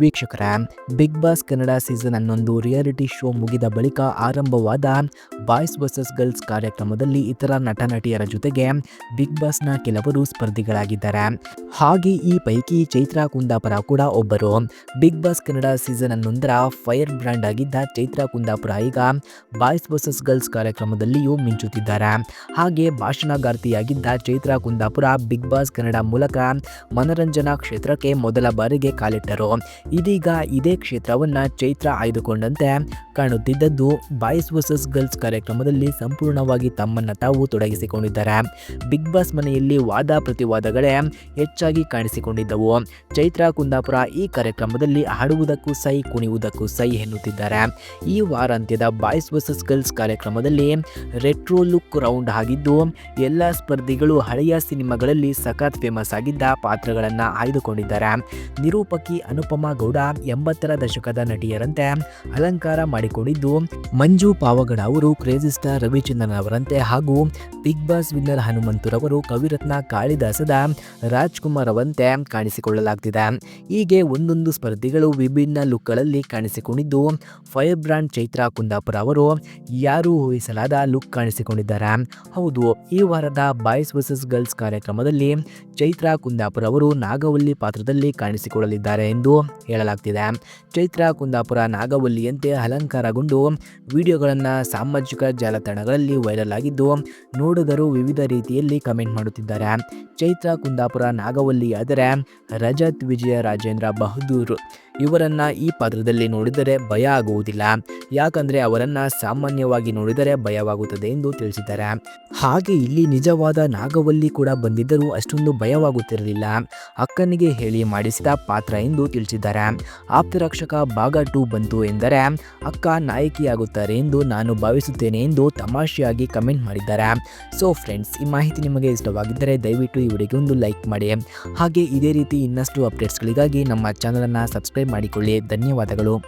ವೀಕ್ಷಕರ Bigg Boss Kannada season ಹನ್ನೊಂದು reality show ಮುಗಿದ ಬಳಿಕ ಆರಂಭವಾದ ಬಾಯ್ಸ್ ವರ್ಸಸ್ ಗರ್ಲ್ಸ್ ಕಾರ್ಯಕ್ರಮದಲ್ಲಿ ಇತರ ನಟ ನಟಿಯರ ಜೊತೆಗೆ ಬಿಗ್ ಬಾಸ್ನ ಕೆಲವರು ಸ್ಪರ್ಧಿಗಳಾಗಿದ್ದಾರೆ. ಹಾಗೆ ಈ ಪೈಕಿ ಚೈತ್ರಾ ಕುಂದಾಪುರ ಕೂಡ ಒಬ್ಬರು. ಬಿಗ್ ಬಾಸ್ ಕನ್ನಡ ಸೀಸನ್ ಹನ್ನೊಂದರ ಫೈರ್ ಬ್ರ್ಯಾಂಡ್ ಆಗಿದ್ದ ಚೈತ್ರಾ ಕುಂದಾಪುರ ಈಗ ಬಾಯ್ಸ್ ವರ್ಸಸ್ ಗರ್ಲ್ಸ್ ಕಾರ್ಯಕ್ರಮದಲ್ಲಿಯೂ ಮಿಂಚುತ್ತಿದ್ದಾರೆ. ಹಾಗೆ ಭಾಷಣಗಾರ್ತಿಯಾಗಿದ್ದ ಚೈತ್ರಾ ಕುಂದಾಪುರ ಬಿಗ್ ಬಾಸ್ ಕನ್ನಡ ಮೂಲಕ ಮನರಂಜನಾ ಕ್ಷೇತ್ರಕ್ಕೆ ಮೊದಲ ಬಾರಿಗೆ ಕಾಲಿಟ್ಟರು. ಇದೀಗ ಇದೇ ಕ್ಷೇತ್ರವನ್ನು ಚೈತ್ರ ಆಯ್ದುಕೊಂಡಂತೆ ಕಾಣುತ್ತಿದ್ದದ್ದು ಬಾಯ್ಸ್ ವರ್ಸಸ್ ಗರ್ಲ್ಸ್ ಕಾರ್ಯಕ್ರಮದಲ್ಲಿ ಸಂಪೂರ್ಣವಾಗಿ ತಮ್ಮನ್ನ ತಾವು ತೊಡಗಿಸಿಕೊಂಡಿದ್ದಾರೆ. ಬಿಗ್ ಬಾಸ್ ಮನೆಯಲ್ಲಿ ವಾದ ಪ್ರತಿವಾದಗಳೇ ಹೆಚ್ಚಾಗಿ ಕಾಣಿಸಿಕೊಂಡಿದ್ದವು. ಚೈತ್ರ ಕುಂದಾಪುರ ಈ ಕಾರ್ಯಕ್ರಮದಲ್ಲಿ ಹಾಡುವುದಕ್ಕೂ ಸೈ, ಕುಣಿಯುವುದಕ್ಕೂ ಸೈ ಎನ್ನುತ್ತಿದ್ದಾರೆ. ಈ ವಾರಾಂತ್ಯದ ಬಾಯ್ಸ್ ವರ್ಸಸ್ ಗರ್ಲ್ಸ್ ಕಾರ್ಯಕ್ರಮದಲ್ಲಿ ರೆಟ್ರೋ ಲುಕ್ ರೌಂಡ್ ಆಗಿದ್ದು, ಎಲ್ಲ ಸ್ಪರ್ಧಿಗಳು ಹಳೆಯ ಸಿನಿಮಾಗಳಲ್ಲಿ ಸಖತ್ ಫೇಮಸ್ ಆಗಿದ್ದ ಪಾತ್ರಗಳನ್ನು ಆಯ್ದುಕೊಂಡಿದ್ದಾರೆ. ನಿರೂಪಕಿ ಅನುಪಮಾ ಗೌಡ ಎಂಬತ್ತರ ದಶಕದ ನಟಿಯರಂತೆ ಅಲಂಕಾರ ಮಾಡಿಕೊಂಡಿದ್ದು. ಮಂಜು ಪಾವಗಡ ಅವರು ಕ್ರೇಜಿ ಸ್ಟಾರ್ ರವಿಚಂದ್ರನ್ ಅವರಂತೆ ಹಾಗೂ ಬಿಗ್ ಬಾಸ್ ವಿನ್ನರ್ ಹನುಮಂತುರವರು ಕವಿರತ್ನ ಕಾಳಿದಾಸದ ರಾಜ್ಕುಮಾರ್ ಅವಂತೆ ಕಾಣಿಸಿಕೊಳ್ಳಲಾಗ್ತಿದೆ. ಹೀಗೆ ಒಂದೊಂದು ಸ್ಪರ್ಧಿಗಳು ವಿಭಿನ್ನ ಲುಕ್ಗಳಲ್ಲಿ ಕಾಣಿಸಿಕೊಂಡಿದ್ದು. ಫೈರ್ ಬ್ರಾಂಡ್ ಚೈತ್ರಾ ಕುಂದಾಪುರ ಅವರು ಯಾರು ಊಹಿಸಲಾದ ಲುಕ್ ಕಾಣಿಸಿಕೊಂಡಿದ್ದಾರೆ. ಹೌದು, ಈ ವಾರದ ಬಾಯ್ಸ್ ವರ್ಸಸ್ ಗರ್ಲ್ಸ್ ಕಾರ್ಯಕ್ರಮದಲ್ಲಿ ಚೈತ್ರಾ ಕುಂದಾಪುರ ಅವರು ನಾಗವಲ್ಲಿ ಪಾತ್ರದಲ್ಲಿ ಕಾಣಿಸಿಕೊಳ್ಳಲಿದ್ದಾರೆ ಎಂದು ಹೇಳಲಾಗ್ತಿದೆ. ಚೈತ್ರಾ ಕುಂದಾಪುರ ನಾಗವಲ್ಲಿಯಂತೆ ಅಲಂಕಾರಗೊಂಡು ವಿಡಿಯೋಗಳನ್ನು ಸಾಮಾಜಿಕ ಜಾಲತಾಣಗಳಲ್ಲಿ ವೈರಲ್ ಆಗಿದ್ದು ನೋಡಿದರು ವಿವಿಧ ರೀತಿಯಲ್ಲಿ ಕಮೆಂಟ್ ಮಾಡುತ್ತಿದ್ದಾರೆ. ಚೈತ್ರ ಕುಂದಾಪುರ ನಾಗವಲ್ಲಿಯಾದರೆ ರಜತ್ ವಿಜಯ ರಾಜೇಂದ್ರ ಬಹದ್ದೂರ್ ಇವರನ್ನ ಈ ಪಾತ್ರದಲ್ಲಿ ನೋಡಿದರೆ ಭಯ ಆಗುವುದಿಲ್ಲ. ಯಾಕಂದ್ರೆ ಅವರನ್ನ ಸಾಮಾನ್ಯವಾಗಿ ನೋಡಿದರೆ ಭಯವಾಗುತ್ತದೆ ಎಂದು ತಿಳಿಸಿದ್ದಾರೆ. ಹಾಗೆ ಇಲ್ಲಿ ನಿಜವಾದ ನಾಗವಲ್ಲಿ ಕೂಡ ಬಂದಿದ್ದರೂ ಅಷ್ಟೊಂದು ಭಯವಾಗುತ್ತಿರಲಿಲ್ಲ. ಅಕ್ಕನಿಗೆ ಹೇಳಿ ಮಾಡಿಸಿದ ಪಾತ್ರ ಎಂದು ತಿಳಿಸಿದ್ದಾರೆ. ಆಪ್ತರಕ್ಷಕ ಭಾಗ ಟು ಬಂತು ಎಂದರೆ, ಅಕ್ಕ ನಾಯಕಿಯಾಗುತ್ತಾರೆ ಎಂದು ನಾನು ಭಾವಿಸುತ್ತೇನೆ ಎಂದು ತಮಾಷೆಯಾಗಿ ಕಮೆಂಟ್ ಮಾಡಿದ್ದಾರೆ. ಸೊ ಫ್ರೆಂಡ್ಸ್ ಈ ಮಾಹಿತಿ ನಿಮಗೆ ಇಷ್ಟವಾಗಿದ್ದರೆ ದಯವಿಟ್ಟು ಈ ವಿಡಿಯೋಗೆ ಒಂದು ಲೈಕ್ ಮಾಡಿ. ಹಾಗೆ ಇದೇ ರೀತಿ ಇನ್ನಷ್ಟು ಅಪ್ಡೇಟ್ಸ್ಗಳಿಗಾಗಿ ನಮ್ಮ ಚಾನಲನ್ನು ಸಬ್ಸ್ಕ್ರೈಬ್ ಮಾಡಿಕೊಳ್ಳಿ. ಧನ್ಯವಾದಗಳು.